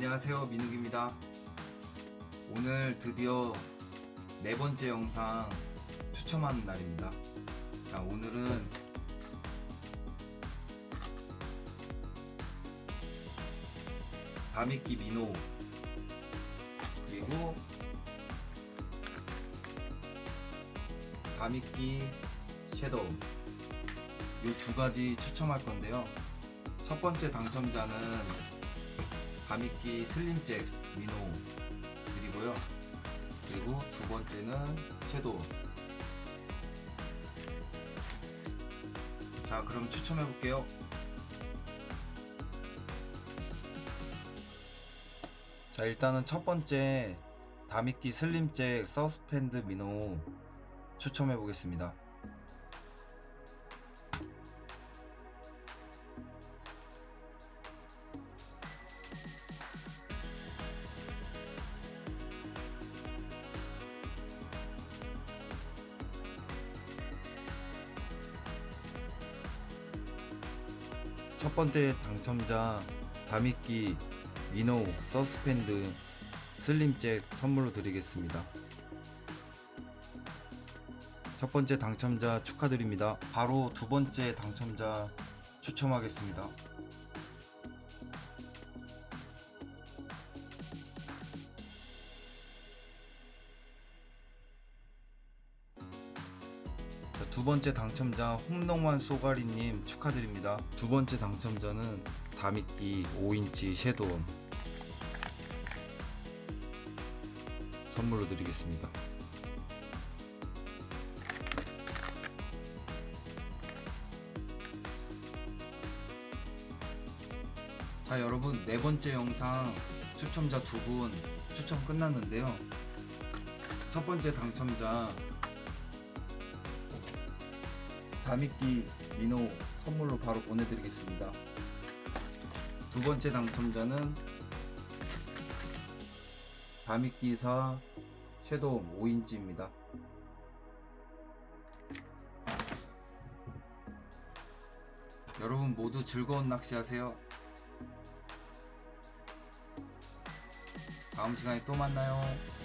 안녕하세요 민욱입니다. 오늘 드디어 네 번째 영상 추첨하는 날입니다. 자 오늘은 다미끼 민호 그리고 다미끼 섀도우. 이 두 가지 추첨할 건데요. 첫 번째 당첨자는 가미끼 슬림잭 민호 드리고요. 그리고 두 번째는 섀도우. 자, 그럼 추첨해 볼게요. 자, 일단은 첫 번째 다미끼 슬림잭 서스펜드 민호 추첨해 보겠습니다. 첫 번째 당첨자 다미끼 미노 서스펜드 슬림잭 선물로 드리겠습니다. 첫 번째 당첨자 축하드립니다. 바로 두 번째 당첨자 추첨하겠습니다. 두 번째 당첨자 홍농환 쏘가리님 축하드립니다. 두 번째 당첨자는 다미끼 5인치 섀도우 선물로 드리겠습니다. 자 여러분 네 번째 영상 추첨자 두 분 추첨 끝났는데요. 첫 번째 당첨자 다미끼 민호 선물로 바로 보내드리겠습니다. 두 번째 당첨자는 다미끼사 섀도우 5인치입니다. 여러분 모두 즐거운 낚시하세요. 다음 시간에 또 만나요.